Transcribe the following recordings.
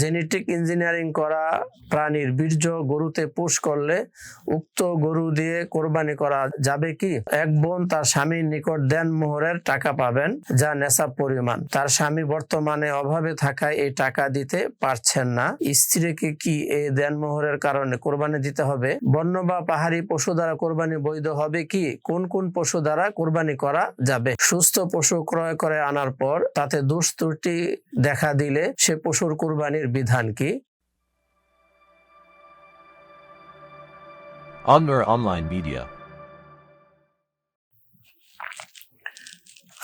Genetic engineering করা প্রাণীর বীর্য গরুতে পুশ করলে উক্ত গরু দিয়ে কোরবানি করা যাবে কি? এক বোন তার স্বামীর নিকট দেন মোহরের টাকা পাবেন, যা নেশাব পরিমাণ। তার স্বামী বর্তমানে অভাবে থাকায় এই টাকা দিতে পারছেন না। স্ত্রীকে কি এই দেন মোহরের কারণে কোরবানি দিতে হবে? বন্য বা পাহাড়ি পশু দ্বারা কোরবানি বৈধ হবে কি? কোন কোন পশু দ্বারা কোরবানি করা যাবে? সুস্থ পশু ক্রয় করে আনার পর তাতে দোষ দেখা দিলে সে পশুর কোরবানির বিধান কি Onmer Online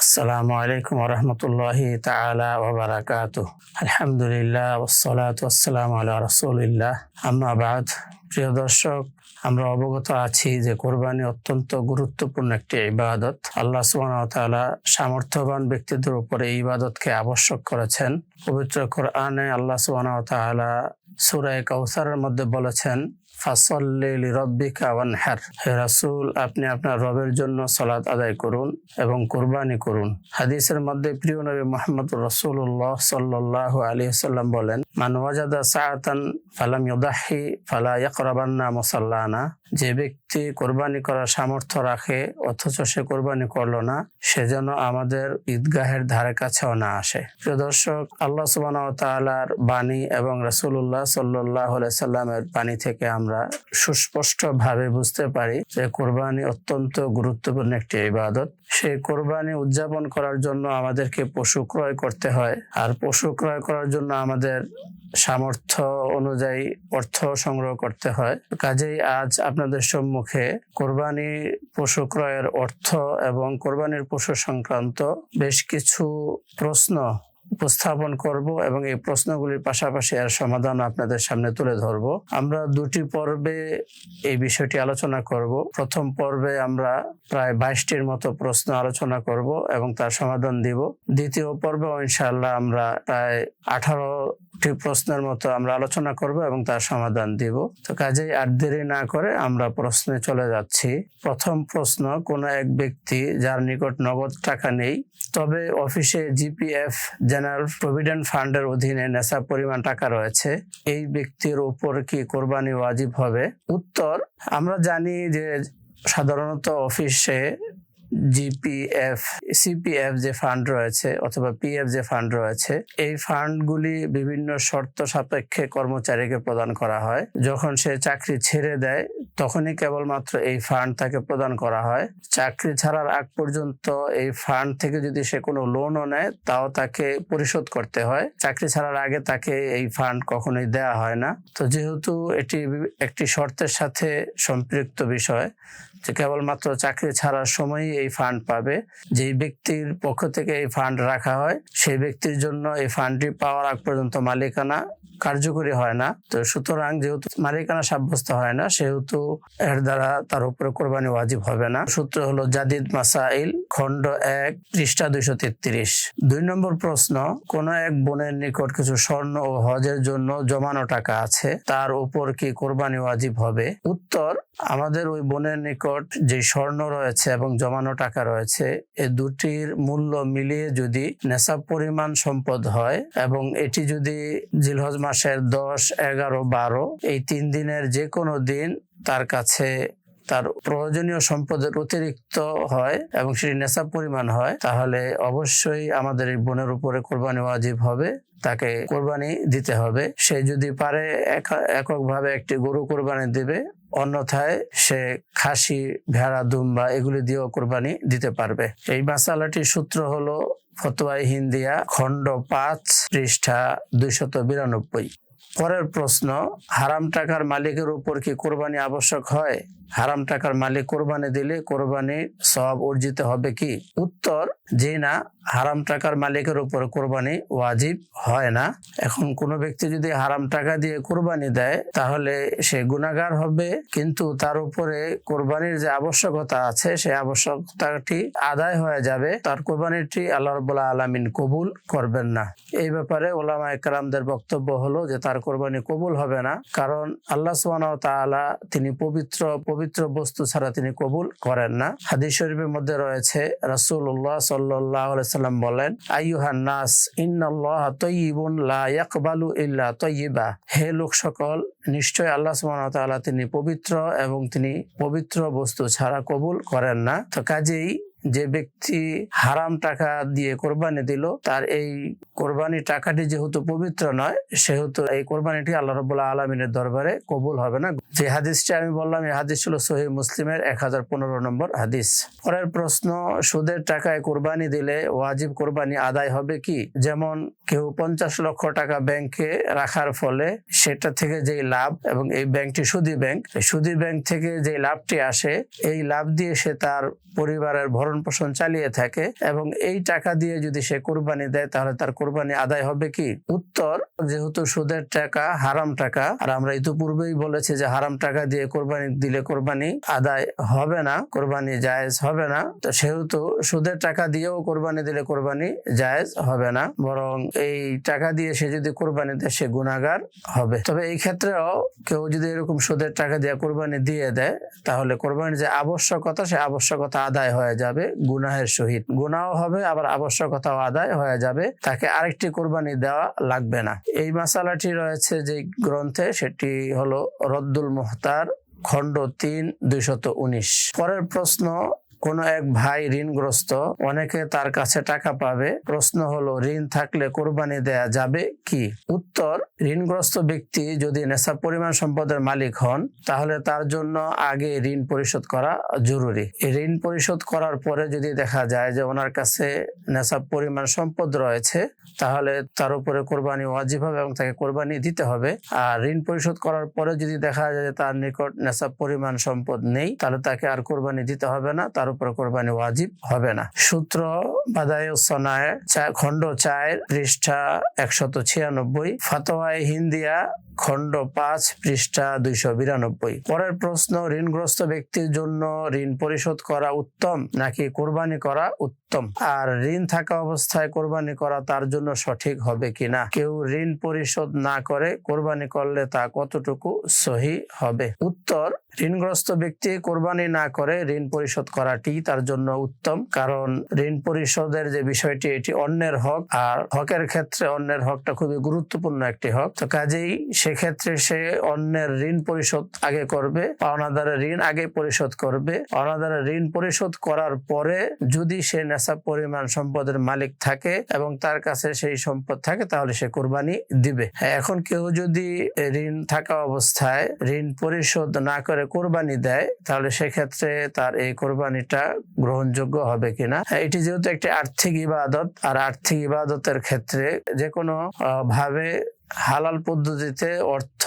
আসসালামু আলাইকুম রহমতুল্লাহি তাআলা ওয়া বারাকাতুহু। আলহামদুলিল্লাহ ওয়াসসালাতু ওয়াসসালামু আলা রাসূলিল্লাহ। আম্মা বাদ, প্রিয় দর্শক, আমরা অবগত আছি যে কোরবানি অত্যন্ত গুরুত্বপূর্ণ একটি ইবাদত। আল্লাহ তাআলা সামর্থ্যবান ব্যক্তিদের উপরে এই ইবাদতকে আবশ্যক করেছেন। পবিত্র কোরআনে আল্লাহ সুবহানাহু ওয়া তাআলা সূরা কাউসারের মধ্যে বলেছেন যে ব্যক্তি কোরবানি করার সামর্থ্য রাখে, অথচ সে কোরবানি করল না সেজন্য আমাদের ঈদগাহের ধারে কাছেও না আসে। প্রিয় দর্শক, আল্লাহ ওয়া বাণী এবং রাসূলুল্লাহ সাল্লাল্লাহু আলাইহি সাল্লামের বাণী থেকে আমরা সুস্পষ্ট ভাবে বুঝতে পারি যে কোরবানি অত্যন্ত গুরুত্বপূর্ণ একটি ইবাদত। সেই কোরবানি উদযাপন করার জন্য আমাদেরকে পশু ক্রয় করতে হয়। আর পশু ক্রয় করার জন্য আমাদের সামর্থ্য অনুযায়ী অর্থ সংগ্রহ করতে হয়। কাজেই আজ আপনাদের সম্মুখে কোরবানি পশু ক্রয়ের অর্থ এবং কোরবানির পশু সংক্রান্ত বেশ কিছু প্রশ্ন উপস্থাপন করব এবং এই প্রশ্নগুলির পাশাপাশি এর সমাধান আপনাদের সামনে তুলে ধরব। আমরা দুটি পর্বে এই বিষয়টি আলোচনা করব। প্রথম পর্বে আমরা প্রায় বাইশটির মতো প্রশ্ন আলোচনা করব এবং তার সমাধান দিব। দ্বিতীয় পর্বে ইনশাআল্লাহ আমরা প্রায় আঠারোটি প্রশ্নের মতো আমরা আলোচনা করব এবং তার সমাধান দিব। তো কাজেই আর দেরি না করে আমরা প্রশ্নে চলে যাচ্ছি। প্রথম প্রশ্ন, কোন এক ব্যক্তি যার নিকট নগদ টাকা নেই, তবে অফিসে জিপিএফ জেনারেল প্রভিডেন্ট ফান্ডের অধীনে নেশা পরিমাণ টাকা রয়েছে। এই ব্যক্তির ওপর কি কোরবানি ওয়াজিব হবে? উত্তর, আমরা জানি যে সাধারণত অফিসে জিপিএফ সিপিএফ যে ফান্ড রয়েছে অথবা পিএফ যে ফান্ড রয়েছে, এই ফান্ডগুলি বিভিন্ন শর্ত সাপেক্ষে কর্মচারীকে প্রদান করা হয়। যখন সে চাকরি ছেড়ে দেয়, তখনই কেবলমাত্র এই ফান্ড তাকে প্রদান করা হয়। চাকরি ছাড়ার আগ পর্যন্ত এই ফান্ড থেকে যদি সে কোনো লোনও নেয়, তাও তাকে পরিশোধ করতে হয়। চাকরি ছাড়ার আগে তাকে এই ফান্ড কখনোই দেয়া হয় না। তো যেহেতু এটি একটি শর্তের সাথে সম্পৃক্ত বিষয় যে কেবলমাত্র চাকরি ছাড়ার সময়ই এই ফান্ড পাবে। যেই ব্যক্তির পক্ষ থেকে এই ফান্ড রাখা হয়, সেই ব্যক্তির জন্য এই ফান্ডটি পাওয়ার আগ পর্যন্ত মালিকানা কার্যকরী হয় না। তো সুতরাং যেহেতু মালিকানা সাব্যস্ত হয় না, সেহেতু এর দ্বারা তার উপরে কোরবানি ওয়াজিব হবে না। সূত্র হলো জাদিদ মাসাইল, খণ্ড এক, পৃষ্ঠা দুইশো তেত্রিশ। দুই নম্বর প্রশ্ন, কোন এক বোনের নিকট কিছু স্বর্ণ ও হজের জন্য জমানো টাকা আছে? তার উপর কি কোরবানি ওয়াজিব হবে? উত্তর, আমাদের ওই বোনের নিকট যে স্বর্ণ রয়েছে এবং জমানো টাকা রয়েছে, এ দুটির মূল্য মিলিয়ে যদি নেশাব পরিমাণ সম্পদ হয় এবং এটি যদি জিলহজ মাসের দশ, এগারো, বারো, এই তিন দিনের যে কোনো দিন তার কাছে তার প্রয়োজনীয় সম্পদের অতিরিক্ত হয় এবং সেটি নেশাব পরিমাণ হয়, তাহলে অবশ্যই আমাদের এই বোনের উপরে কোরবানি ওয়াজিব হবে। তাকে কোরবানি দিতে হবে। সে যদি পারে এক- এককভাবে একটি গরু কোরবানি দিবে, অন্যথায় সে খাসি, ভেড়া দুম্বা এগুলি দিয়েও কোরবানি দিতে পারবে। এই মাসালাটির সূত্র হলো ফতোয়াই হিন্দিয়া, খণ্ড পাঁচ, পৃষ্ঠা দুইশত বিরানব্বই। পরের প্রশ্ন, হারাম টাকার মালিকের উপর কি কোরবানি আবশ্যক হয়? হারাম টাকার মালিক কোরবানি দিলে কোরবানি সব অর্জিত হবে কি? উত্তর জি না, হারাম টাকার মালিকের উপর কোরবানি ওয়াজিব হয় না। এখন কোনো ব্যক্তি যদি হারাম টাকা দিয়ে কোরবানি দেয়, তাহলে সে গুণাগার হবে, কিন্তু তার উপরে কোরবানির যে আবশ্যকতা আছে, সেই আবশ্যকতাটি আদায় হয়ে যাবে। তার কোরবানিটি আল্লাহ রবুল্লাহ আলমিন কবুল করবেন না। এই ব্যাপারে ওলামা একরামদের বক্তব্য হলো যে, তার কোরবানি কবুল হবে না। কারণ আল্লাহ তাআলা তিনি পবিত্র পবিত্র বস্তু ছাড়া তিনি কবুল করেন না। হাদিস শরীফের মধ্যে রয়েছে আলাইহি সাল্লাম বলেন, আইয়ুহান নাস লা ইয়াকবালু ইল্লা হে লোক সকল, নিশ্চয় আল্লাহ সুবহানাহু তাআলা তিনি পবিত্র এবং তিনি পবিত্র বস্তু ছাড়া কবুল করেন না। তো কাজেই যে ব্যক্তি হারাম টাকা দিয়ে কোরবানি দিল, তার এই কোরবানি টাকাটি যেহেতু পবিত্র নয়, সেহেতু এই কোরবানিটি আল্লাহ রবুল্লাহ আলমিনের দরবারে কবুল হবে না। যে হাদিসটি আমি বললাম, এই হাদিস ছিল সহি মুসলিমের এক হাজার পনেরো নম্বর হাদিস। পরের প্রশ্ন, সুদের টাকায় কোরবানি দিলে ওয়াজিব কোরবানি আদায় হবে কি? যেমন কেউ পঞ্চাশ লক্ষ টাকা ব্যাংকে রাখার ফলে সেটা থেকে যেই লাভ এবং এই ব্যাংকটি সুদী ব্যাংক সুদী ব্যাংক থেকে যে লাভটি আসে, এই লাভ দিয়ে সে তার পরিবারের ভরণ পোষণ চালিয়ে থাকে এবং এই টাকা দিয়ে যদি সে কোরবানি দেয়, তাহলে তার কোরবানি আদায় হবে কি? উত্তর, যেহেতু সুদের টাকা হারাম টাকা, আর আমরা ইতিপূর্বেই বলেছি যে হারাম টাকা দিয়ে কোরবানি দিলে কোরবানি আদায় হবে না, কোরবানি জায়েজ হবে না, তো সেহেতু সুদের টাকা দিয়েও কোরবানি দিলে কোরবানি জায়েজ হবে না, বরং এই টাকা দিয়ে সে যদি কোরবানি দেয়, সে গুণাগার হবে। তবে এই ক্ষেত্রেও কেউ যদি এরকম সুদের টাকা দিয়ে কোরবানি দিয়ে দেয়, তাহলে কোরবানির যে আবশ্যকতা, সে আবশ্যকতা আদায় হয়ে যাবে, গুনাহের সহিত। গুনাও হবে, আবার আবশ্যকতাও আদায় হয়ে যাবে। তাকে আরেকটি কোরবানি দেওয়া লাগবে না। এই মশালাটি রয়েছে যে গ্রন্থে, সেটি হলো রদ্দুল মুহতার খণ্ড তিন, দুইশত উনিশ। পরের প্রশ্ন কোন এক ভাই ঋণগ্রস্ত, অনেকে তার কাছে টাকা পাবে। প্রশ্ন হলো, ঋণ থাকলে কোরবানি দেয়া যাবে কি? উত্তর, ঋণগ্রস্ত ব্যক্তি যদি নেশা পরিমাণ সম্পদের মালিক হন, তাহলে তার জন্য আগে ঋণ পরিশোধ করা জরুরি। ঋণ পরিশোধ করার পরে যদি দেখা যায় যে ওনার কাছে নেশা পরিমাণ সম্পদ রয়েছে, তাহলে তার উপরে কোরবানি ওয়াজিব হবে এবং তাকে কোরবানি দিতে হবে। আর ঋণ পরিশোধ করার পরে যদি দেখা যায় যে তার নিকট নেশা পরিমাণ সম্পদ নেই, তাহলে তাকে আর কোরবানি দিতে হবে না। তার উপরে কোরবানি ওয়াজিব হবে না। সূত্র বাদায় সনায় খণ্ড চায়ের পৃষ্ঠা একশত ছিয়ানব্বই। ফাতোয়ায় হিন্দিয়া খণ্ড পাঁচ পৃষ্ঠা দুইশো বিরানব্বই। পরের প্রশ্ন, ঋণগ্রস্ত ব্যক্তির জন্য ঋণ পরিশোধ করা উত্তম নাকি কোরবানি করা উত্তম? আর ঋণ থাকা অবস্থায় কোরবানি করা তার জন্য সঠিক হবে কিনা কেউ ঋণ পরিশোধ না করে কোরবানি করলে তা কতটুকু সহি হবে? উত্তর, ঋণগ্রস্ত ব্যক্তি কোরবানি না করে ঋণ পরিশোধ করাটি তার জন্য উত্তম, কারণ ঋণ পরিশোধের যে বিষয়টি, এটি অন্যের হক, আর হকের ক্ষেত্রে অন্যের হকটা খুবই গুরুত্বপূর্ণ একটি হক। তো কাজেই সেক্ষেত্রে সে অন্যের ঋণ পরিশোধ আগে করবে পাওনাদারের ঋণ আগে পরিশোধ করবে। পাওনাদারের ঋণ পরিশোধ করার পরে যদি সে নেশা পরিমাণ সম্পদের মালিক থাকে এবং তার কাছে সেই সম্পদ থাকে তাহলে সে কোরবানি দিবে। এখন কেউ যদি ঋণ থাকা অবস্থায় ঋণ পরিশোধ না করে কোরবানি দেয় তাহলে সেক্ষেত্রে তার এই কোরবানিটা গ্রহণযোগ্য হবে কিনা? হ্যাঁ, এটি যেহেতু একটি আর্থিক ইবাদত আর আর্থিক ইবাদতের ক্ষেত্রে যে কোনো ভাবে হালাল পদ্ধতিতে অর্থ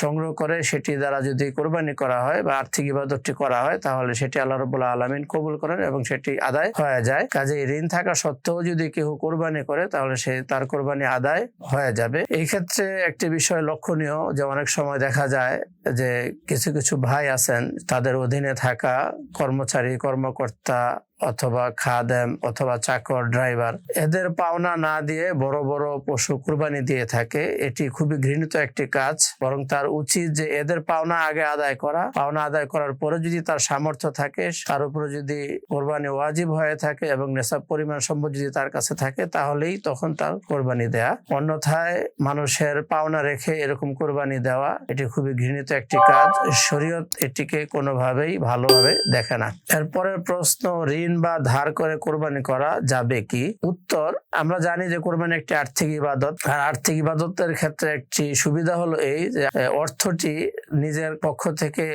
সংগ্রহ করে সেটি দ্বারা যদি কোরবানি করা হয় বা আর্থিক ইবাদতটি করা হয়, তাহলে সেটি আল্লাহ রবুল্লাহ আলমিন কবুল করেন এবং সেটি আদায় হয়ে যায়। কাজে ঋণ থাকা সত্ত্বেও যদি কেউ কোরবানি করে, তাহলে সে তার কোরবানি আদায় হয়ে যাবে। এই ক্ষেত্রে একটি বিষয় লক্ষণীয়, যে অনেক সময় দেখা যায় যে কিছু কিছু ভাই আছেন, তাদের অধীনে থাকা কর্মচারী, কর্মকর্তা অথবা খাদেম অথবা চাকর ড্রাইভার, এদের পাওনা না দিয়ে বড় বড় পশু কুরবানি দিয়ে থাকে। এটি খুবই ঘৃণিত একটি কাজ। বরং তার উচিত যে এদের পাওনা আগে আদায় করা। পাওনা আদায় করার পরে যদি তার সামর্থ্য থাকে, তার উপরে যদি কোরবানি ওয়াজিব হয়ে থাকে এবং নেশাব পরিমাণ সম্পদ যদি তার কাছে থাকে, তাহলেই তখন তার কোরবানি দেয়া। অন্যথায় মানুষের পাওনা রেখে এরকম কোরবানি দেওয়া, এটি খুবই ঘৃণিত একটি কাজ। শরীয়ত এটিকে কোনোভাবেই ভালোভাবে দেখে না। এরপরের প্রশ্ন, ঋণ বা ধার করে কোরবানি করা যাবে কি? উত্তর, আমরা জানি যে কোরবানি একটি আর্থিক ইবাদত। আর আর্থিক ইবাদতের ক্ষেত্রে একটি সুবিধা হলো এই যে অর্থটি নিজের পক্ষ থেকে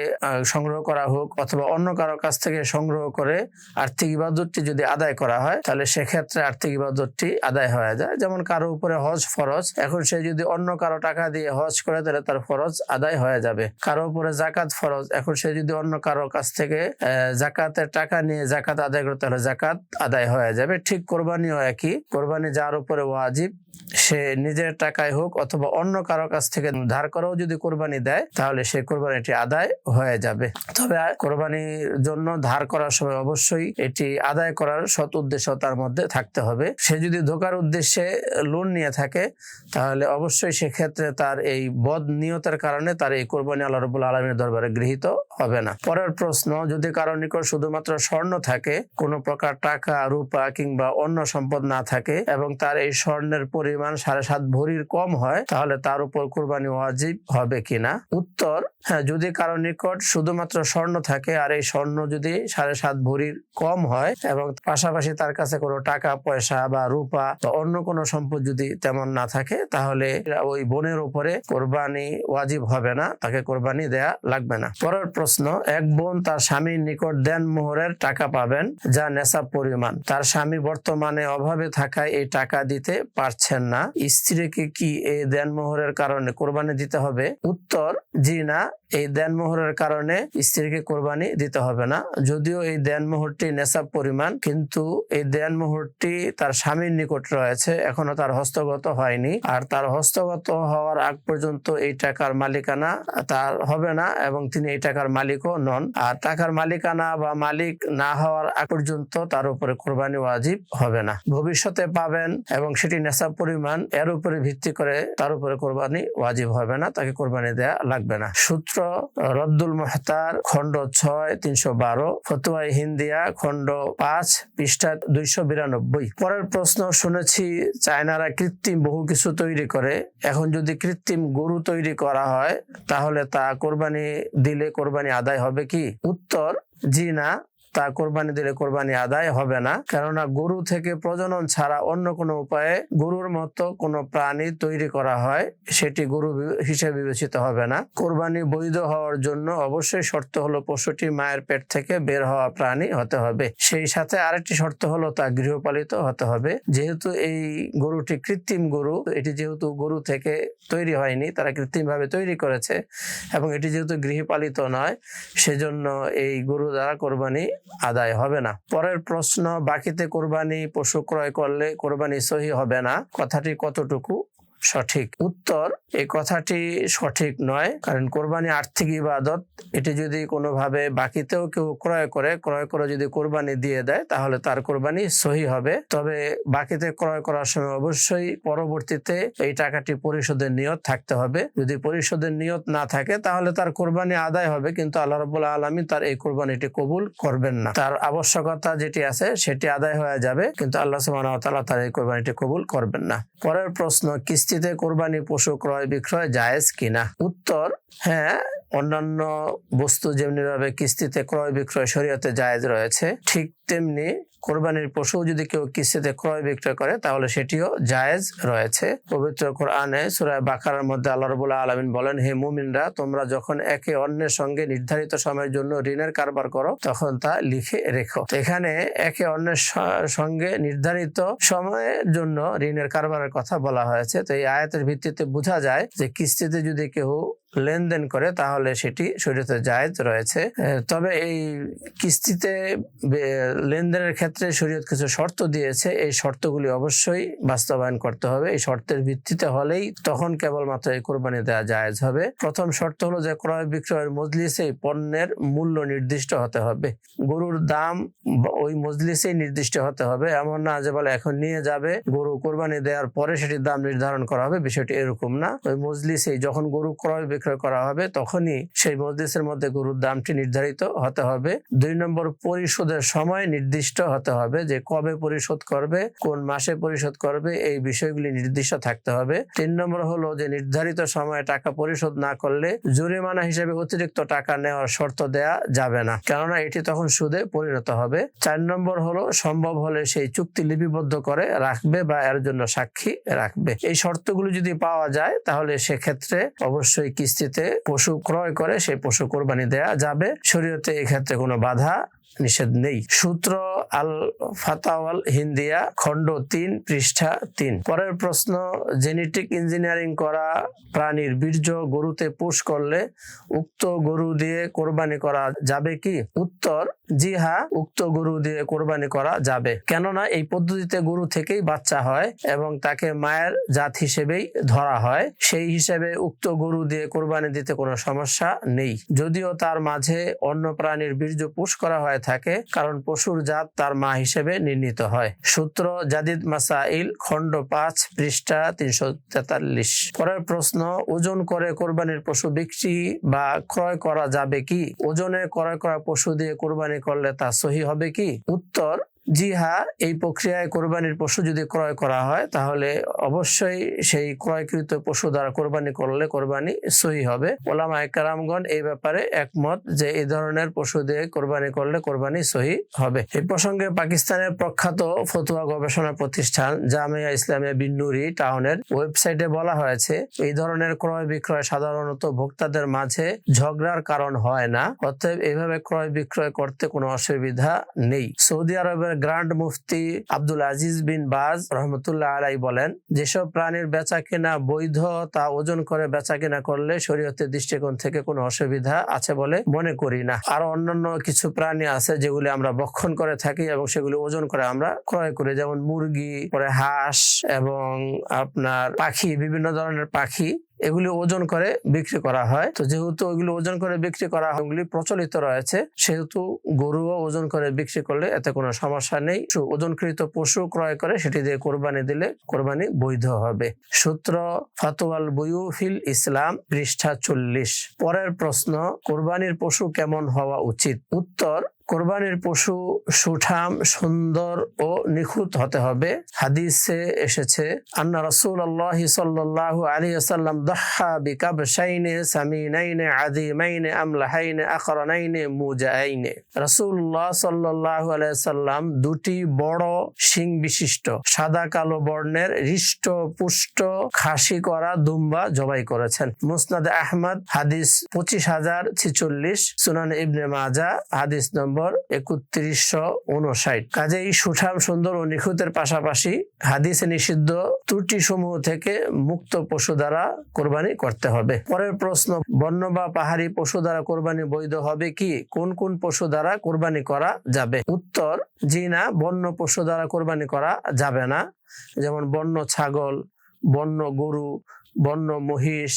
সংগ্রহ করা হোক অথবা অন্য কারও কাছ থেকে সংগ্রহ করে আর্থিক ইবাদতটি যদি আদায় করা হয়, তাহলে সেক্ষেত্রে আর্থিক ইবাদতটি আদায় হয়ে যায়। যেমন কারও উপরে হজ ফরজ, এখন সে যদি অন্য কারও টাকা দিয়ে হজ করে, তাহলে তার ফরজ আদায় হয়ে যাবে। কারও উপরে জাকাত ফরজ, এখন সে যদি অন্য কারও কাছ থেকে জাকাতের টাকা নিয়ে জাকাত আদায় করে তাহলে জাকাত আদায় হয়ে যাবে। ঠিক কোরবানিও একই। কোরবানি যার উপরে ওয়াজিব সে নিজের টাকায় হোক অথবা অন্য কারও কাছ থেকে ধার করেও যদি কোরবানি দেয়, তাহলে সে কোরবানিটি আদায় হয়ে যাবে। তবে কোরবানির জন্য ধার করার সময় অবশ্যই এটি আদায় করার সৎ উদ্দেশ্য তার মধ্যে থাকতে হবে। সে যদি ধোকার উদ্দেশ্যে লোন নিয়ে থাকে, তাহলে অবশ্যই সেক্ষেত্রে তার এই বদ নিয়তের কারণে তার এই কোরবানি আল্লাহ রবুল আলমীর দরবারে গৃহীত হবে না। পরের প্রশ্ন, যদি কারও নিকট শুধুমাত্র স্বর্ণ থাকে, কোনো প্রকার টাকা, রূপা কিংবা অন্য সম্পদ না থাকে এবং তার এই স্বর্ণের পরিমাণ সাড়ে সাত ভরির কম হয়, তাহলে তার উপর কোরবানি ওয়াজিব হবে কিনা? উত্তর হ্যাঁ যদি কারও নিকট শুধুমাত্র স্বর্ণ থাকে আর এই স্বর্ণ যদি সাড়ে সাত ভরির কম হয় এবং পাশাপাশি তার কাছে কোনো টাকা, পয়সা বা রূপা অন্য কোনো সম্পদ যদি তেমন না থাকে, তাহলে ওই বোনের উপরে কোরবানি ওয়াজিব হবে না, তাকে কোরবানি দেয়া লাগবে না। পরের প্রশ্ন, এক বোন তার স্বামীর নিকট দেন মোহরের টাকা পাবেন যা নেশাব পরিমাণ। তার স্বামী বর্তমানে অভাবে থাকায় এই টাকা দিতে পারছেন না স্ত্রীকে কি এই দেন মোহরের কারণে কোরবানি দিতে হবে? উত্তর জি না এই দেনমোহরের কারণে স্ত্রীকে কোরবানি দিতে হবে না। যদিও এই দেনমোহরটি নেশাব পরিমাণ, কিন্তু এই দেনমোহরটি তার স্বামীর নিকট রয়েছে, এখনও তার হস্তগত হয়নি। আর তার হস্তগত হওয়ার আগ পর্যন্ত এই টাকার মালিকানা তার হবে না এবং তিনি এই টাকার মালিকও নন। আর টাকার মালিকানা বা মালিক না হওয়ার আগ পর্যন্ত তার উপরে কোরবানি ওয়াজিব হবে না। ভবিষ্যতে পাবেন এবং সেটি নেশাব পরিমাণ, এর উপরে ভিত্তি করে তার উপরে কোরবানি ওয়াজিব হবে না, তাকে কোরবানি দেয়া লাগবে না। সূত্র খণ্ড ছয়, তিনশো বারো হিন্দিয়া, খণ্ড পাঁচ, পৃষ্ঠা দুইশো বিরানব্বই। পরের প্রশ্ন শুনেছি, চায়নারা কৃত্রিম বহু কিছু তৈরি করে। এখন যদি কৃত্রিম গরু তৈরি করা হয়, তাহলে তা কোরবানি দিলে কোরবানি আদায় হবে কি? উত্তর, জি না। তা কোরবানি দিলে কোরবানি আদায় হবে না। কেননা গরু থেকে প্রজনন ছাড়া অন্য কোনো উপায়ে গরুর মতো কোনো প্রাণী তৈরি করা হয়, সেটি গরু হিসেবে বিবেচিত হবে না। কোরবানি বৈধ হওয়ার জন্য অবশ্যই শর্ত হলো পশুটি মায়ের পেট থেকে বের হওয়া প্রাণী হতে হবে। সেই সাথে আরেকটি শর্ত হলো তা গৃহপালিত হতে হবে। যেহেতু এই গরুটি কৃত্রিম গরু, এটি যেহেতু গরু থেকে তৈরি হয়নি, তারা কৃত্রিম ভাবে তৈরি করেছে এবং এটি যেহেতু গৃহপালিত নয়, সেজন্য এই গরু দ্বারা কোরবানি আদায় হবে না। পরের প্রশ্ন, বাকিতে কোরবানি, পশু ক্রয় করলে কোরবানি সহি হবে না। কথাটি কতটুকু? সঠিক উত্তর এই কথাটি সঠিক নয়। কারণ কোরবানি আর্থিক ইবাদত, এটি যদি কোনোভাবে বাকিতেও কেউ ক্রয় করে ক্রয় করে যদি কোরবানি দিয়ে দেয়, তাহলে তার কোরবানি সহি হবে। তবে বাকিতে ক্রয় করার সময় অবশ্যই পরবর্তীতে এই টাকাটি পরিশোধের নিয়ত থাকতে হবে। যদি পরিশোধের নিয়ত না থাকে, তাহলে তার কোরবানি আদায় হবে, কিন্তু আল্লাহ রবুল্লা আলমী তার এই কোরবানিটি কবুল করবেন না। তার আবশ্যকতা যেটি আছে, সেটি আদায় হয়ে যাবে, কিন্তু আল্লাহ সুবাহ তার এই কোরবানিটি কবুল করবেন না। পরের প্রশ্ন কিস্তিতে কোরবানি, পশু ক্রয়, বিক্রয় জায়েজ কিনা? উত্তর হ্যাঁ অন্যান্য বস্তু যেমনিভাবে কিস্তিতে ক্রয়, বিক্রয়, শরীয়তে জায়েজ রয়েছে। ঠিক তেমনি কোরবানির পশু যদি কেউ কিস্তিতে ক্রয় বিক্রয় করে, তাহলে সেটিও জায়েজ রয়েছে। পবিত্র কোরআনে সূরা বাকারার মধ্যে আল্লাহ রাব্বুল আলামিন বলেন, হে মুমিনরা, তোমরা যখন একে অন্যের সঙ্গে নির্ধারিত সময়ের জন্য ঋণের কারবার করো, তখন তা লিখে রেখো। এখানে একে অন্যের সঙ্গে নির্ধারিত সময়ের জন্য ঋণের কারবারের কথা বলা হয়েছে। তো এই আয়াতের ভিত্তিতে বোঝা যায় যে কিস্তিতে যদি কেউ লেনদেন করে, তাহলে সেটি শরীয়তে জায়েজ রয়েছে। তবে এই কিস্তিতে লেনদেনের ক্ষেত্রে শরীয়ত কিছু শর্ত দিয়েছে। এই শর্তগুলি অবশ্যই বাস্তবায়ন করতে হবে। এই শর্তের ভিত্তিতে হলেই তখন কেবলমাত্র এই কোরবানি দেওয়া জায়েজ হবে। প্রথম শর্ত হলো যে ক্রয় বিক্রয়ের মজলিসে পণ্যের মূল্য নির্দিষ্ট হতে হবে। গরুর দাম ওই মজলিসেই নির্দিষ্ট হতে হবে। এমন না যে বলে এখন নিয়ে যাবে, গরু কোরবানি দেওয়ার পরে সেটির দাম নির্ধারণ করা হবে। বিষয়টি এরকম না। ওই মজলিসেই যখন গরু ক্রয় বিক্রয় করা হবে, তখনই সেই মজলিসের মধ্যে গরুর দামটি নির্ধারিত হতে হবে। দুই নম্বর পরিশোধের সময় নির্দিষ্ট হতে হবে যে কবে পরিশোধ করবে, কোন মাসে পরিশোধ করবে, এই বিষয়গুলি নির্দিষ্ট থাকতে হবে। তিন নম্বর হলো যে নির্ধারিত সময়ে টাকা পরিশোধ না করলে জরিমানা হিসেবে অতিরিক্ত টাকা নেওয়ার শর্ত দেয়া যাবে না, কেননা এটি তখন সুদে পরিণত হবে। চার নম্বর হলো সম্ভব হলে সেই চুক্তি লিপিবদ্ধ করে রাখবে বা এর জন্য সাক্ষী রাখবে। এই শর্তগুলো যদি পাওয়া যায়, তাহলে সেক্ষেত্রে অবশ্যই কিস্তিতে পশু ক্রয় করে সেই পশু কোরবানি দেয়া যাবে। শরীয়তে এক্ষেত্রে কোনো বাধা নিষেধ নেই। সূত্র আল ফাতাওয়াল হিন্দিয়া, খণ্ড তিন, পৃষ্ঠা তিন। পরের প্রশ্ন, জেনেটিক ইঞ্জিনিয়ারিং করা প্রাণীর বীর্য গরুতে পুশ করলে উক্ত গরু দিয়ে কোরবানি করা যাবে কি? উত্তর, জি হ্যাঁ উক্ত গরু দিয়ে কোরবানি করা যাবে। কেননা এই পদ্ধতিতে গরু থেকেই বাচ্চা হয় এবং তাকে মায়ের জাত হিসেবেই ধরা হয়। সেই হিসেবে উক্ত গরু দিয়ে কোরবানি দিতে কোনো সমস্যা নেই। যদিও তার মাঝে অন্য প্রাণীর বীর্য পুশ করা হয়ে থাকে, কারণ পশুর জাত তার মা হিসেবে নির্ণীত হয়। সূত্র জাদিদ মাসাইল, খণ্ড পাঁচ, পৃষ্ঠা তিনশো তেতাল্লিশ। পরের প্রশ্ন, ওজন করে কোরবানির পশু বিক্রি বা ক্রয় করা যাবে কি? ওজনে ক্রয় করা পশু দিয়ে কোরবানি করলে তা সহি হবে কি? উত্তর জি হ্যাঁ এই প্রক্রিয়ায় কোরবানির পশু যদি ক্রয় করা হয়, তাহলে অবশ্যই সেই ক্রয়কৃত পশু দ্বারা কোরবানি করলে কোরবানি সহি হবে। ওলামা একরামগণ এই ব্যাপারে একমত যে এই ধরনের পশু দিয়ে কোরবানি করলে কোরবানি সহি হবে। এই প্রসঙ্গে পাকিস্তানের প্রখ্যাত ফতুয়া গবেষণা প্রতিষ্ঠান জামিয়া ইসলামিয়া বিন্নুরি টাউনের ওয়েবসাইটে বলা হয়েছে, এই ধরনের ক্রয় বিক্রয় সাধারণত ভোক্তাদের মাঝে ঝগড়ার কারণ হয় না, অতএব এইভাবে ক্রয় বিক্রয় করতে কোনো অসুবিধা নেই। সৌদি আরবের গ্র্যান্ড মুফতি আব্দুল আজিজ বিন বাজ রহমতুল্লাহ আলাই বলেন, যেসব প্রাণীর বেচা কেনা বৈধ, তা ওজন করে বেচা কেনা করলে শরীয়তের দৃষ্টিকোণ থেকে কোনো অসুবিধা আছে বলে মনে করি না। আরও অন্যান্য কিছু প্রাণী আছে যেগুলি আমরা বক্ষণ করে থাকি এবং সেগুলি ওজন করে আমরা ক্রয় করি, যেমন মুরগি, পরে হাঁস এবং আপনার পাখি, বিভিন্ন ধরনের পাখি। এগুলি ওজন করে বিক্রি করা হয়। তো যেহেতু ওইগুলি ওজন করে বিক্রি করা হয় ওগুলি প্রচলিত রয়েছে। সেহেতু গরুও ওজন করে বিক্রি করলে এতে কোনো সমস্যা নেই। ওজনকৃত পশু ক্রয় করে সেটি দিয়ে কোরবানি দিলে কোরবানি বৈধ হবে। সূত্র ফাতোয়াল বুয়ু ফিল ইসলাম, পৃষ্ঠা চল্লিশ। পরের প্রশ্ন, কোরবানির পশু কেমন হওয়া উচিত? উত্তর কোরবানির পশু সুঠাম, সুন্দর ও নিখুঁত হতে হবে। হাদিসে এসেছে, আন্না রসুল আল্লাহ সাল্লাহ আলী আসাল্লাম দহা মুজাইনে। রসুল্লাহ সাল্লাহ দুটি বড় শিং বিশিষ্ট, সাদা কালো বর্ণের হৃষ্ট, পুষ্ট, খাসি করা দুম্বা জবাই করেছেন। মুসনাদ আহমদ, হাদিস পঁচিশ হাজার ছিচল্লিশ, সুনান ইবনে মাজা হাদিস নম্বর একত্রিশশো উনষাট কাজেই সুঠাম, সুন্দর ও নিখুঁতের পাশাপাশি হাদিসে নিষিদ্ধ ত্রুটি সমূহ থেকে মুক্ত পশু দ্বারা কোরবানি করতে হবে। পরের প্রশ্ন, বন্য বা পাহাড়ি পশু দ্বারা কোরবানি বৈধ হবে কি? কোন কোন পশু দ্বারা কোরবানি করা যাবে? উত্তর, জি না, বন্য পশু দ্বারা কোরবানি করা যাবে না। যেমন বন্য ছাগল, বন্য গরু, বন্য মহিষ,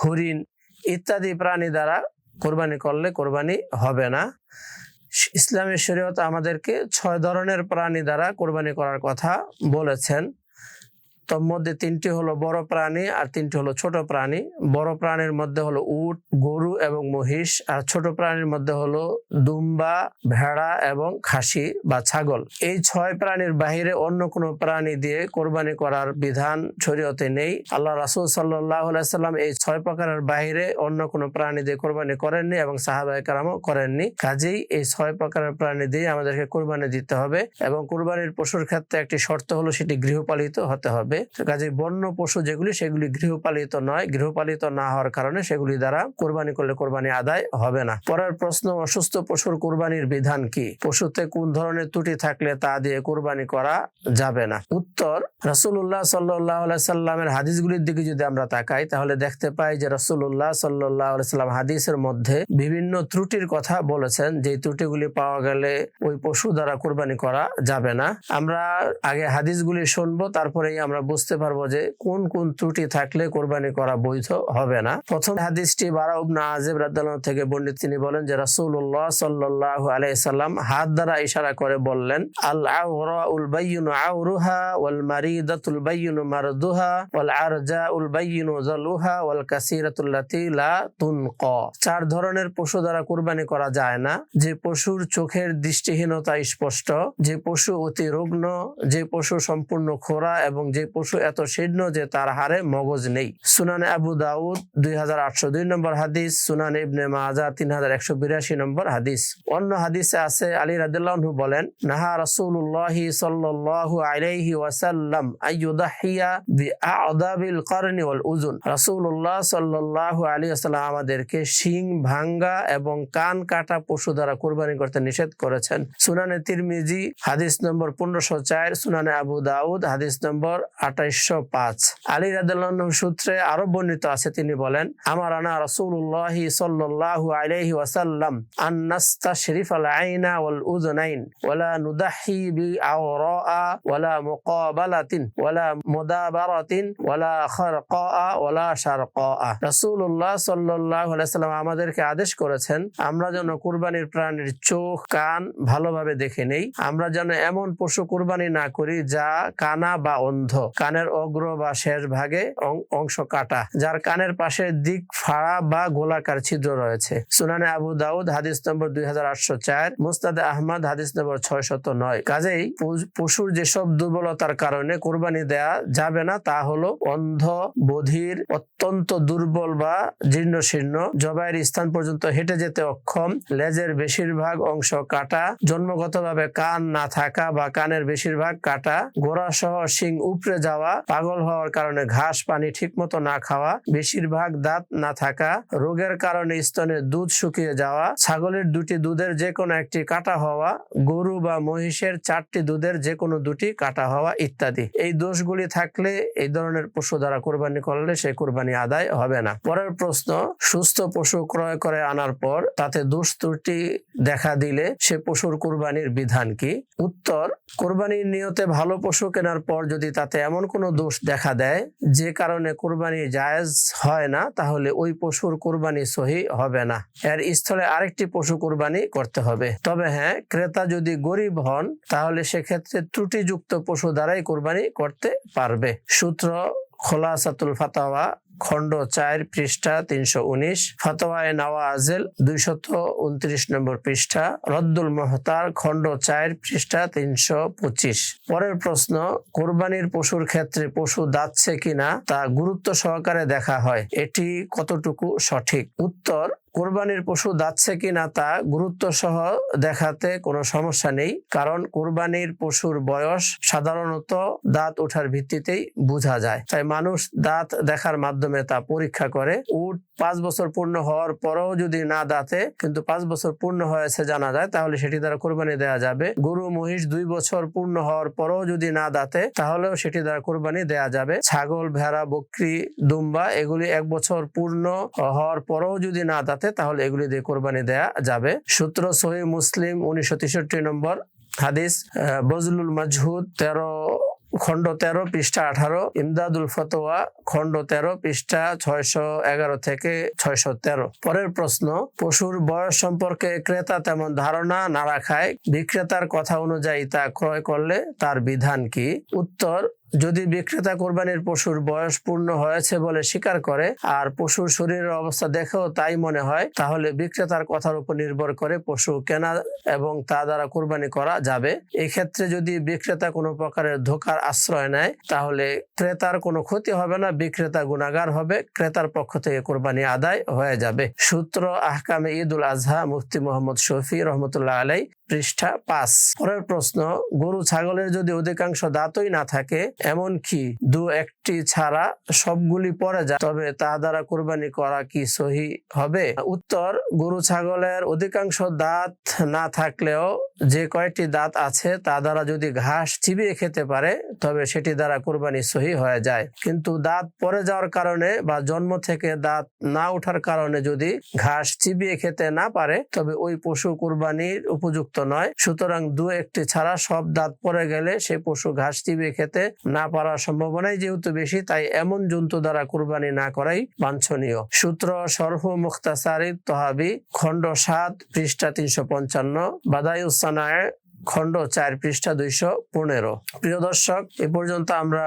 হরিণ ইত্যাদি প্রাণী দ্বারা কোরবানি করলে কোরবানি হবে না। ইসলামের শরীয়ত আমাদেরকে ছয় ধরনের প্রাণী দ্বারা কোরবানি করার কথা বলেছেন। তোর মধ্যে তিনটি হলো বড় প্রাণী আর তিনটি হলো ছোট প্রাণী। বড় প্রাণীর মধ্যে হলো উট, গরু এবং মহিষ আর ছোট প্রাণীর মধ্যে হলো দুম্বা, ভেড়া এবং খাসি বা ছাগল। এই ছয় প্রাণীর বাহিরে অন্য কোনো প্রাণী দিয়ে কোরবানি করার বিধান শরীয়তে নেই। আল্লাহ রাসুল সাল্লাহ সাল্লাম এই ছয় প্রকারের বাহিরে অন্য কোনো প্রাণী দিয়ে কোরবানি করেননি এবং সাহাবাহিক কারামও করেননি। কাজেই এই ছয় প্রকারের প্রাণী দিয়ে আমাদেরকে কোরবানি দিতে হবে এবং কোরবানির পশুর ক্ষেত্রে একটি শর্ত হলো সেটি গৃহপালিত হতে হবে। তো কাজেই বন্য পশু যেগুলি, সেগুলি গৃহপালিত নয়। গৃহপালিত না হওয়ার কারণে সেগুলি দ্বারা কোরবানি করলে কোরবানি আদায় হবে না। পরের প্রশ্ন, অসুস্থ পশুর কোরবানির বিধান কি? পশুতে কোন ধরনের ত্রুটি থাকলে তা দিয়ে কোরবানি করা যাবে না? উত্তর, রাসূলুল্লাহ সাল্লাহ সাল্লামের হাদিসগুলির দিকে যদি আমরা তাকাই, তাহলে দেখতে পাই যে রাসূলুল্লাহ সাল্লাহ সাল্লাম হাদিসের মধ্যে বিভিন্ন ত্রুটির কথা বলেছেন যে ত্রুটিগুলি পাওয়া গেলে ওই পশু দ্বারা কোরবানি করা যাবে না। আমরা আগে হাদিসগুলি শুনব, তারপরেই আমরা বুঝতে পারব যে কোন কোন ত্রুটি থাকলে কোরবানি করা বৈধ হবে না। প্রথম হাদিসটি বারা উবনা আজিব রাদ্দাল্লাহ থেকে বর্ণিত, তিনি বলেন যে রাসূলুল্লাহ সাল্লাল্লাহু আলাইহি সাল্লাম হাত দ্বারা ইশারা করে বললেন আল আউরাউল বাyyিনু আউরুহা ওয়াল মারদুহা ওয়াল জালুহা ওয়াল কাসীরাতুল লাতী লা চার ধরনের পশু দ্বারা কোরবানি করা যায় না। যে পশুর চোখের দৃষ্টিহীনতা স্পষ্ট, যে পশু অতি রুগ্ন, যে পশু সম্পূর্ণ খোরা এবং যে পশু এত শীর্ণ যে তার হারে মগজ নেই। সুনানে আবু দাউদ দুই হাজার আটশো দুই নম্বর হাদিস, সুনানে ইবনে মাজা তিন হাজার একশো বিরাশি নম্বর হাদিস। অন্য হাদিসে আছে, আলী রাদিল্লাহু বলেন, নাহা রাসূলুল্লাহ সাল্লাল্লাহু আলাইহি ওয়াসাল্লাম আইয়ুদাহিয়া বিআদাবিল করনি ওয়াল উজুন আমাদেরকে শিং, ভাঙ্গা এবং কান কাটা পশু দ্বারা কুরবানি করতে নিষেধ করেছেন। সুনানে তিরমিজি, হাদিস নম্বর পনেরোশো চার, সুনানে আবু দাউদ, হাদিস নম্বর আঠাইশশো পাঁচ। আলী রাদিল্লাহু সূত্রে আরও বর্ণিত আছে, তিনি বলেন, আমার আনা রাসূলুল্লাহ সাল্লাল্লাহু আলাইহি ওয়াসাল্লাম আন নাস্তাশরিফ আল আইনা ওয়াল উযুনাইন ওয়ালা নুদাহি বিআওরা ওয়ালা মুকাবালাতিন ওয়ালা মুদাবারাতিন ওয়ালা খারকা ওয়ালা শারকা রাসূলুল্লাহ আমাদেরকে আদেশ করেছেন, আমরা যেন কুরবানির প্রাণীর চোখ, কান ভালোভাবে দেখে নেই। আমরা যেন এমন পশু কুরবানি না করি যা কানা বা অন্ধ। কানের অগ্র বা শেষ ভাগে অংশ কাটা, যার কানের পাশের দিক ফাড়া বা গোলাকার ছিদ্র রয়েছে। সুনানে আবু দাউদ, হাদিস নম্বর দুই হাজার আহমদ, হাদিস নম্বর ছয় নয়। কাজেই পশুর যেসব দুর্বলতার কারণে কোরবানি দেয়া যাবে না, তা হলো অন্ধ, বধির, অত্যন্ত দুর্বল বা জীর্ণ শীর্ণ জবাইয়ের স্থান পর্যন্ত হেঁটে যেতে অক্ষম, লেজের বেশিরভাগ অংশ কাটা, জন্মগতভাবে কান না থাকা বা কানের বেশিরভাগ কাটা গোড়া সহ শিং উপড়ে যাওয়া, পাগল হওয়ার কারণে ঘাস পানি ঠিকমতো না খাওয়া, বেশিরভাগ দাঁত না থাকা, রোগের কারণে স্তনে দুধ শুকিয়ে যাওয়া, ছাগলের দুটি দুধের যে কোনো একটি কাটা হওয়া, গরু বা মহিষের চারটি দুধের যে কোনো দুটি কাটা হওয়া ইত্যাদি। এই দোষগুলি থাকলে এই ধরনের পশু দ্বারা কোরবানি করলে সে কোরবানি আদায় হবে না। পরের প্রশ্ন, সুস্থ পশু ক্রয় করে আনার পর তাতে দোষ ত্রুটি দেখা দিলে সে পশুর কোরবানির বিধান কি? উত্তর, কোরবানির নিয়তে ভালো পশু কেনার পর যদি তাতে এমন কোনো দোষ দেখা দেয় যে কারণে কোরবানি জায়েজ হয় না, তাহলে ওই পশুর কোরবানি সহি হবে না। এর স্থলে আরেকটি পশু কোরবানি করতে হবে। তবে হ্যাঁ ক্রেতা যদি গরিব হন, তাহলে সেক্ষেত্রে ত্রুটিযুক্ত পশু দ্বারাই কোরবানি করতে পারবে। সূত্র খোলাসাতুল ফাতাওয়া খণ্ড চার পৃষ্ঠা তিনশো উনিশ, ফতোয়ায় নওয়াজেল দুইশত উনত্রিশ নম্বর পৃষ্ঠা, রদ্দুল মহতার খণ্ড চার পৃষ্ঠা তিনশো পঁচিশ। পরের প্রশ্ন, কোরবানির পশুর ক্ষেত্রে পশু দাচ্ছে কিনা তা গুরুত্ব সহকারে দেখা হয়। এটি কতটুকু সঠিক? উত্তর কোরবানির পশু দাচ্ছে কিনা তা গুরুত্ব সহ দেখাতে কোনো সমস্যা নেই, কারণ কোরবানির পশুর বয়স সাধারণত দাঁত ওঠার ভিত্তিতেই বোঝা যায়। তাই মানুষ দাঁত দেখার মাধ্যমে তা পরীক্ষা করে, উট পাঁচ বছর পূর্ণ হওয়ার পরেও যদি না দাঁতে, কিন্তু পাঁচ বছর পূর্ণ হয়েছে জানা যায়, তাহলে সেটি দ্বারা কোরবানি দেওয়া যাবে। গরু মহিষ দুই বছর পূর্ণ হওয়ার পরেও যদি না দাঁতে, তাহলেও সেটি দ্বারা কোরবানি দেওয়া যাবে। ছাগল, ভেড়া, বকরি, দুম্বা, এগুলি এক বছর পূর্ণ হওয়ার পরেও যদি না দাঁতে, তাহলে এগুলি দিয়ে কোরবানি দেয়া যাবে। সূত্র সহি মুসলিম উনিশশো তেষট্টি নম্বর হাদিস বজলুল মাজহুদ তেরো খণ্ড তেরো পৃষ্ঠা আঠারো, ইমদাদুল ফতোয়া, খণ্ড তেরো পৃষ্ঠা ছয়শো এগারো থেকে ছয়শো তেরো। পরের প্রশ্ন, পশুর বয়স সম্পর্কে ক্রেতা তেমন ধারণা না রাখায় বিক্রেতার কথা অনুযায়ী তা ক্রয় করলে তার বিধান কি? উত্তর যদি বিক্রেতা কোরবানির পশুর বয়স পূর্ণ হয়েছে বলে স্বীকার করে আর পশুর শরীরের অবস্থা দেখেও তাই মনে হয়, তাহলে বিক্রেতার কথার উপর নির্ভর করে পশু কেনা এবং তা দ্বারা কোরবানি করা যাবে। ক্ষেত্রে যদি বিক্রেতা কোনো প্রকারের ধোকার আশ্রয় নেয়, তাহলে ক্রেতার কোনো ক্ষতি হবে না, বিক্রেতা গুণাগার হবে, ক্রেতার পক্ষ থেকে কোরবানি আদায় হয়ে যাবে। সূত্র আহকামে ঈদুল আজহা মুফতি মোহাম্মদ শফি রহমতুল্লাহ আলাই পৃষ্ঠা পাঁচ। পরের প্রশ্ন, গরু, ছাগলের যদি অধিকাংশ দাঁতই না থাকে, এমন কি দু একটি ছাড়া সবগুলি পরে যায়, তবে তা দ্বারা কোরবানি করা কি সহি হবে? উত্তর, গরু, ছাগলের অধিকাংশ দাঁত না থাকলেও যে কয়েকটি দাঁত আছে, তা দ্বারা যদি ঘাস চিবিয়ে খেতে পারে, তবে সেটি দ্বারা কোরবানি সহি হয়ে যায়। কিন্তু দাঁত পরে যাওয়ার কারণে বা জন্ম থেকে দাঁত না ওঠার কারণে যদি ঘাস চিবিয়ে খেতে না পারে, তবে ওই পশু কোরবানির উপযুক্ত নয়। সুতরাং দু একটি ছাড়া সব দাঁত পড়ে গেলে সেই পশু ঘাস চিবিয়ে খেতে না পারার সম্ভাবনাই যেহেতু বেশি, তাই এমন জন্তু দ্বারা কোরবানি না করাই বাঞ্ছনীয়। সূত্র সরহ মুখতাসারি তহাবি, খণ্ড সাত, পৃষ্ঠা তিনশো পঞ্চান্ন বাদায়ুসানায় খণ্ড চার, পৃষ্ঠা দুইশো পনেরো। প্রিয় দর্শক, এ পর্যন্ত আমরা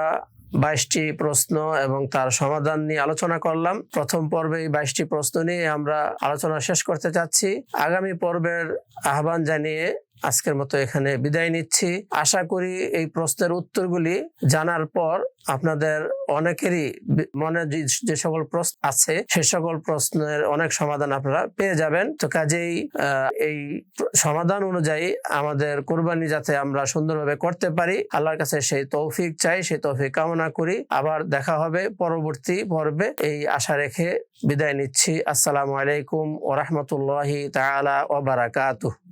বাইশটি প্রশ্ন এবং তার সমাধান নিয়ে আলোচনা করলাম। প্রথম পর্বে এই বাইশটি প্রশ্ন নিয়ে আমরা আলোচনা শেষ করতে চাচ্ছি। আগামী পর্বের আহ্বান জানিয়ে আজকের মতো এখানে বিদায় নিচ্ছি। আশা করি এই প্রশ্নের উত্তরগুলি জানার পর আপনাদের অনেকেরই মনে যে সকল প্রশ্ন আছে, সে সকল প্রশ্নের অনেক সমাধান আপনারা পেয়ে যাবেন। তো কাজেই এই সমাধান অনুযায়ী আমাদের কোরবানি যাতে আমরা সুন্দরভাবে করতে পারি, আল্লাহর কাছে সেই তৌফিক চাই, সেই তৌফিক কামনা করি। আবার দেখা হবে পরবর্তী পর্বে। এই আশা রেখে বিদায় নিচ্ছি। আসসালামু আলাইকুম ওরহমতুল্লাহি তাআলা ওয়া বারাকাতুহু।